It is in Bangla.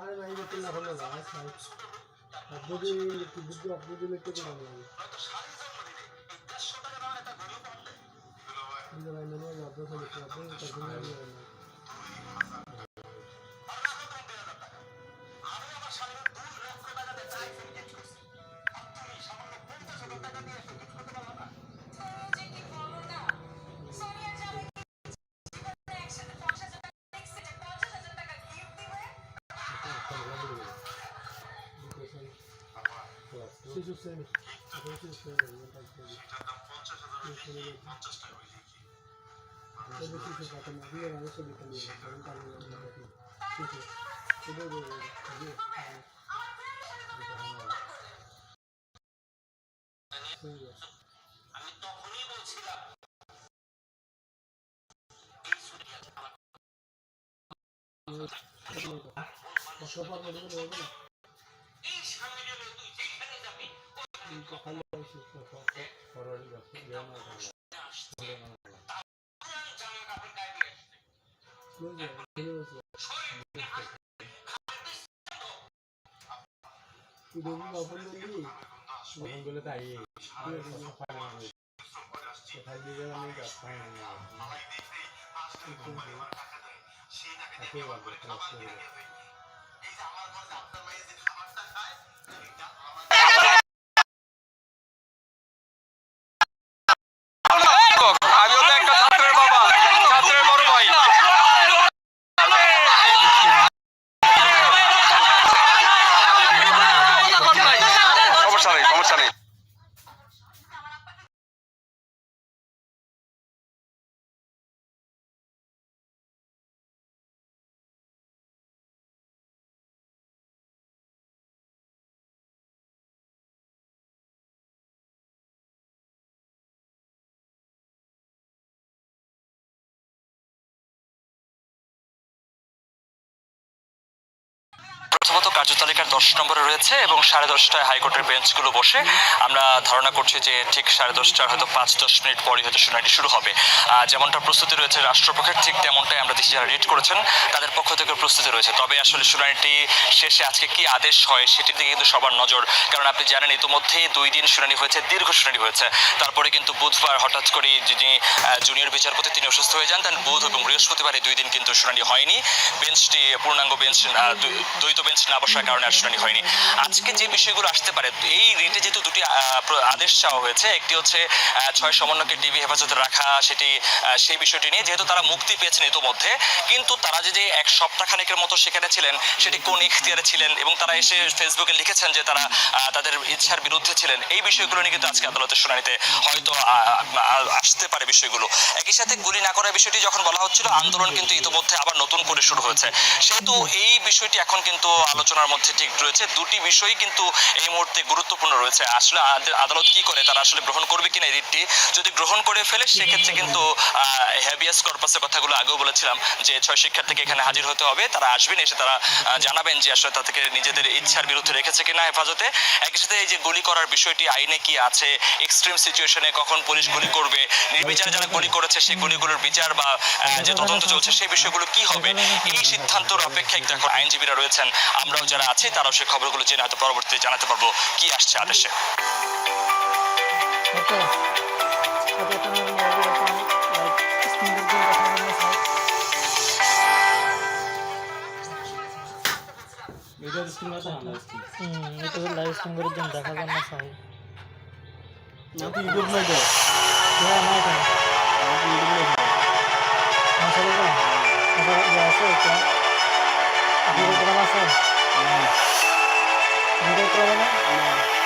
আরে ভাই দেখতে না আচ্ছা আপনি কি বুদ্ধ আপনি দিলে কেটে ভালো লাগে ভাই হয় আপনার সাথে আপনি তার জন্য সেটাই বলব যে সফর মধ্যে বলব না তখন বলে তাই ফাইনাল কোথায় দিয়ে যাবে আমি ফাইনাল তাকে বলব ক্লাস করে প্রথমত কার্যতালিকার দশ নম্বরে রয়েছে এবং সাড়ে দশটায় হাইকোর্টের বেঞ্চগুলো বসে আমরা ধারণা করছি যে ঠিক সাড়ে দশটার হয়তো পাঁচ, দশ মিনিট পরই হয়তো শুনানি শুরু হবে। যেমনটা প্রস্তুতি রয়েছে রাষ্ট্রপক্ষের, ঠিক তেমনটাই আমরা দেখছি যারা রিড করেছেন। তাদের পক্ষ থেকে প্রস্তুতি রয়েছে। তবে আসলে শুনানিটি শেষে আজকে কি আদেশ হয় সেটির দিকে কিন্তু সবার নজর। কারণ আপনি জানেন ইতিমধ্যে দুই দিন শুনানি হয়েছে, দীর্ঘ শুনানি হয়েছে। তারপরে কিন্তু বুধবার হঠাৎ করে যিনি জুনিয়র বিচারপতি তিনি অসুস্থ হয়ে যান। দেন বুধ এবং বৃহস্পতিবার এই দুই দিন কিন্তু শুনানি হয়নি। বেঞ্চটি, পূর্ণাঙ্গ বেঞ্চ দ্বৈত বেঞ্চ না বসার কারণে আর শুনানি হয়নি। আজকে যে বিষয়গুলো আসতে পারে, এই রিটে যেহেতু দুটি আদেশ চাওয়া হয়েছে, একটি হচ্ছে ছয় সমন্বয়কে টিভি হেফাজতে রাখা, সেটি সেই বিষয়টি নিয়ে যেহেতু তারা মুক্তি পেয়েছেন ইতোমধ্যে, কিন্তু তারা যে যে এক সপ্তাহখানেকের মতো সেখানে ছিলেন, সেটি কোন ইখতিয়ারে ছিলেন এবং তারা এসে ফেসবুকে লিখেছেন যে তারা তাদের ইচ্ছার বিরুদ্ধে ছিলেন, এই বিষয়গুলো নিয়ে কিন্তু আজকে আদালতের শুনানিতে হয়তো আসতে পারে বিষয়গুলো। একই সাথে গুলি না করার বিষয়টি যখন বলা হচ্ছিল, আন্দোলন কিন্তু ইতোমধ্যে আবার নতুন করে শুরু হয়েছে। সেহেতু এই বিষয়টি এখন কিন্তু আলোচনার মধ্যে ঠিক রয়েছে। দুটি বিষয়ই কিন্তু এই মুহূর্তে গুরুত্বপূর্ণ রয়েছে। আসলে আদালত কি করে? তারা আসলে গ্রহণ করবে কিনা এই রিটটি যদি গ্রহণ করে ফেলে, সেক্ষেত্রে কিন্তু হ্যাবিয়াস কর্পাসের কথাগুলো আগেও বলেছিলাম যে, ছয় শিক্ষার্থীকে এখানে হাজির হতে হবে। তারা আসবেন, এসে তারা জানাবেন যে আসলে তাদেরকে নিজেদের ইচ্ছার বিরুদ্ধে রেখেছে কিনা হেফাজতে। একই সাথে এই যে গুলি করার বিষয়টি, আইনে কি আছে? এক্সট্রিম সিচুয়েশনে কখন পুলিশ গুলি করবে? নির্বিচারে যারা গুলি করেছে, সেই গুলিগুলোর বিচার বা যে তদন্ত চলছে, সেই বিষয়গুলো কি হবে? এই সিদ্ধান্তর অপেক্ষায় এখন আইনজীবীরা রয়েছেন। আমরাও যারা আছি তারাও সেই খবরগুলো জেনে হয়তো পরবর্তীতে জানাতে পারব কি আসছে আদেশে। আছে না স্ক্রিন হুম এটা লাইভ স্ট্রিম করে দিন দেখা যান না চাই না তুই ইউটিউব নাই তো। হ্যাঁ না এটা ইউটিউব নাই আসলে না এটা আছে এটা আপনার প্রোগ্রাম আছে ভিডিও করে না কি